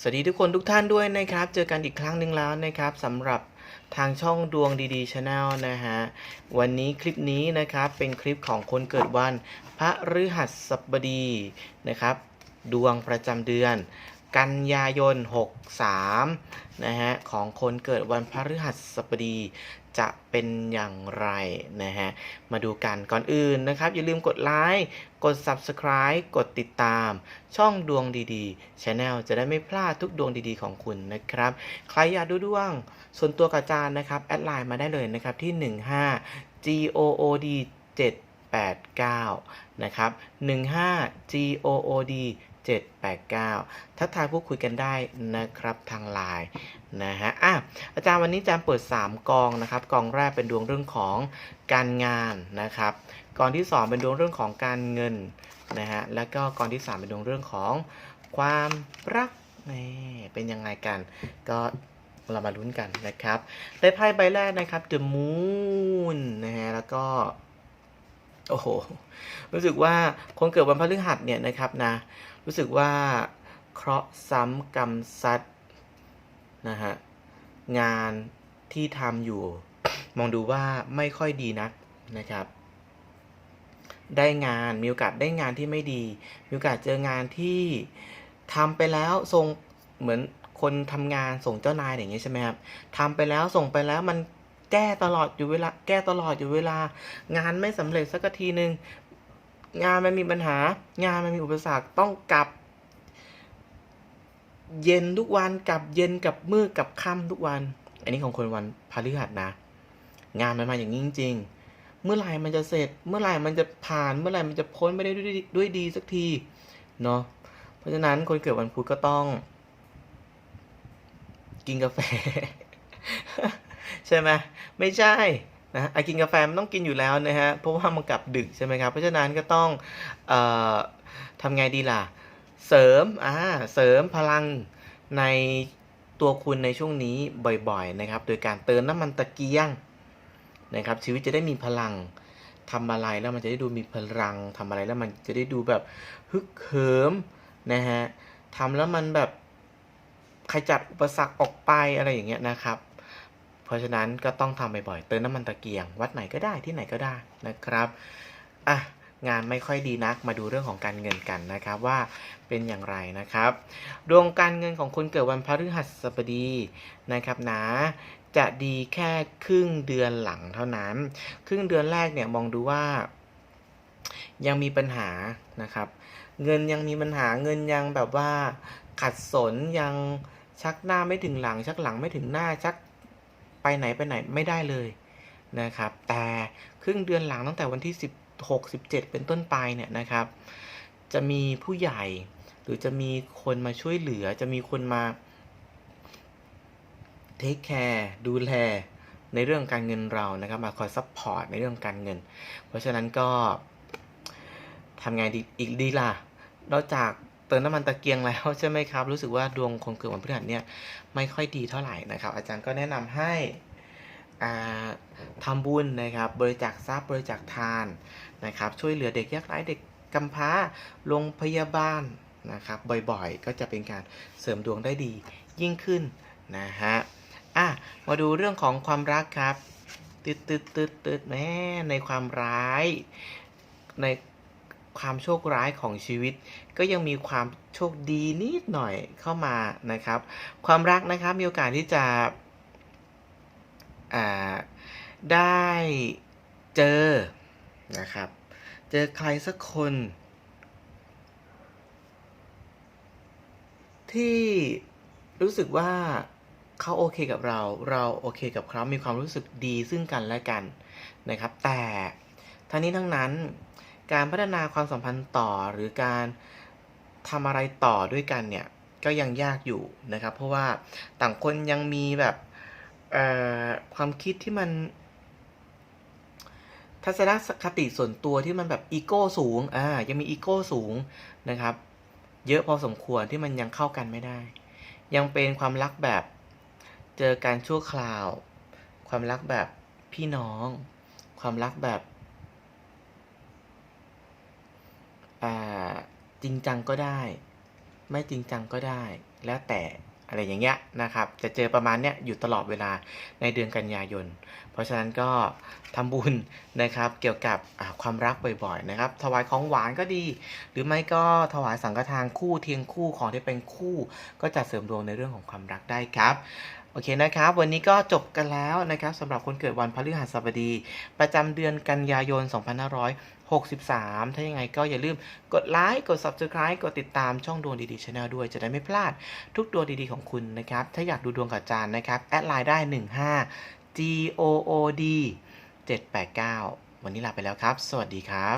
สวัสดีทุกคนทุกท่านด้วยนะครับ เจอกันอีกครั้งหนึ่งแล้วนะครับสำหรับทางช่องดวงดีๆชาแนลนะฮะ วันนี้คลิปนี้นะครับเป็นคลิปของคนเกิดวันพระฤหัสบดีนะครับ ดวงประจำเดือน กันยายน 63 นะฮะ ของคนเกิดวันพฤหัสบดีจะเป็นอย่างไรนะฮะ มาดูกันก่อนอื่นนะครับ อย่าลืมกดไลค์กด Subscribe กดติดตาม ช่องดวงดีๆ Channel จะได้ไม่พลาดทุกดวงดีๆของคุณนะครับ ใครอยากดูดวง ส่วนตัวกับอาจารย์นะครับ แอดไลน์มาได้เลยนะครับที่ 15 good 789 นะครับ 15 good 789 ทักทายพูดคุยกันได้นะครับทางไลน์นะฮะอะอาจารย์วันนี้อาจารย์เปิด 3 กองนะครับ กองแรกเป็นดวงเรื่องของการงานนะครับ กองที่ 2 เป็นดวงเรื่องของการเงินนะฮะ แล้วก็กองที่ 3 เป็นดวงเรื่องของความรักนี่เป็นยังไงกัน ก็เรามาลุ้นกันนะครับ ได้ไพ่ใบแรกนะครับ The Moon นะฮะ แล้วก็ โอ้โห รู้สึกว่าคนเกิดวันพฤหัสเนี่ยนะครับนะ รู้สึกว่าเคราะห์ซ้ำกรรมซัดนะฮะ งานที่ทำอยู่ มองดูว่าไม่ค่อยดีนักนะครับ ได้งานมีโอกาสได้งานที่ไม่ดี มีโอกาสเจองานที่ทำไปแล้วส่งเหมือนคนทำงานส่งเจ้านายอย่างเงี้ยใช่ไหมครับทำไปแล้วส่งไปแล้วมัน แก้ตลอดอยู่เวลา แก้ตลอดอยู่เวลา งานไม่สำเร็จสักทีหนึ่งงานมันมีปัญหา งานมันมีอุปสรรคต้องกลับ เย็นทุกวันกลับเย็นกับมืดกับค่ำทุกวัน อันนี้ของคนวันพฤหัสนะ งานมันมาอย่างนี้จริงๆเมื่อไหร่มันจะเสร็จ เมื่อไหร่มันจะผ่านเมื่อไหร่มันจะพ้นไม่ได้ด้วยด้วยดีสักทีเนาะเพราะฉะนั้นคนเกิดวันพุธก็ต้อง กินกาแฟ ใช่ไหมไม่ใช่นะไอ้กินกาแฟมันต้องกินอยู่แล้วนะฮะเพราะว่ามันกลับดึกใช่ไหมครับเพราะฉะนั้นก็ต้องออทำไงดีล่ะ เสริมอ่าเสริมพลังในตัวคุณในช่วงนี้บ่อยๆนะครับ โดยการเติมน้ำมันตะเกียงนะครับ ชีวิตจะได้มีพลังทำอะไรแล้วมันจะได้ดูมีพลังทำอะไรแล้วมันจะได้ดูแบบฮึกเหิมนะฮะทำแล้วมันแบบขจัดอุปสรรคออกไปอะไรอย่างเงี้ยนะครับ เพราะฉะนั้นก็ต้องทำบ่อยๆเติมน้ำมันตะเกียง วัดไหนก็ได้ที่ไหนก็ได้นะครับอะงานไม่ค่อยดีนักมาดูเรื่องของการเงินกันนะครับว่าเป็นอย่างไรนะครับ ดวงการเงินของคนเกิดวันพฤหัสบดีนะครับนะจะดีแค่ครึ่งเดือนหลังเท่านั้น ครึ่งเดือนแรกเนี่ยมองดูว่า ยังมีปัญหานะครับ เงินยังมีปัญหาเงินยังแบบว่าขัดสนยังชักหน้าไม่ถึงหลัง ชักหลังไม่ถึงหน้าชัก ไปไหนไปไหนไม่ได้เลยนะครับ แต่ครึ่งเดือนหลังตั้งแต่วันที่ 16 17 เป็นต้นไปเนี่ยนะครับ จะมีผู้ใหญ่หรือจะมีคนมาช่วยเหลือ จะมีคนมาเทคแคร์ดูแลในเรื่องการเงินเรานะครับมาคอยซัพพอร์ตในเรื่องการเงิน เพราะฉะนั้นก็ทำไงดีอีกดีล่ะนอกจาก เติมน้ำมันตะเกียงแล้วใช่ไหมครับ รู้สึกว่าดวงคนเกิดวันพฤหัสเนี่ยไม่ค่อยดีเท่าไหร่นะครับ อาจารย์ก็แนะนำให้อ่าทำบุญนะครับ บริจาคทรัพย์บริจาคทานนะครับ ช่วยเหลือเด็กยากไร้เด็กกำพร้าโรงพยาบาลนะครับบ่อยๆ ก็จะเป็นการเสริมดวงได้ดียิ่งขึ้นนะฮะอะมาดูเรื่องของความรักครับตึดตึดตึดตึดแม่ในความร้ายใน ความโชคร้ายของชีวิต ก็ยังมีความโชคดีนิดหน่อยเข้ามานะครับ ความรักนะครับมีโอกาสที่จะได้เจอนะครับ เจอใครสักคน ที่รู้สึกว่าเขาโอเคกับเรา เราโอเคกับเขามีความรู้สึกดีซึ่งกันและกันนะครับ แต่ทั้งนี้ทั้งนั้น การพัฒนาความสัมพันธ์ต่อหรือการทำอะไรต่อด้วยกันเนี่ยก็ยังยากอยู่นะครับ เพราะว่าต่างคนยังมีแบบความคิดที่มัน ทัศนคติส่วนตัวที่มันแบบอีโก้สูงอ่ายังมีอีโก้สูงนะครับ เยอะพอสมควรที่มันยังเข้ากันไม่ได้ ยังเป็นความรักแบบเจอการชั่วคราว ความรักแบบพี่น้อง ความรักแบบอ่า จริงจังก็ได้ ไม่จริงจังก็ได้ แล้วแต่อะไรอย่างเงี้ยนะครับ จะเจอประมาณเนี้ยอยู่ตลอดเวลาในเดือนกันยายน เพราะฉะนั้นก็ทำบุญนะครับเกี่ยวกับความรักบ่อยๆนะครับ ถวายของหวานก็ดี หรือไม่ก็ถวายสังฆทานคู่เทียงคู่ของที่เป็นคู่ ก็จะเสริมดวงในเรื่องของความรักได้ครับ อเคนะครับ วันนี้ก็จบกันแล้วนะครับสำหรับคนเกิดวันพฤหัสบดี ประจำเดือนกันยายน 2563 ถ้ายังไงก็อย่าลืมกดไลค์กด Subscribe กดติดตามช่องดวงดีๆ Channel ด้วยจะได้ไม่พลาดทุกดวงดีๆของคุณนะครับ ถ้าอยากดูดวงกับอาจารย์นะครับ แอดไลน์ได้ 15 G O O D 789 วันนี้ลาไปแล้วครับ สวัสดีครับ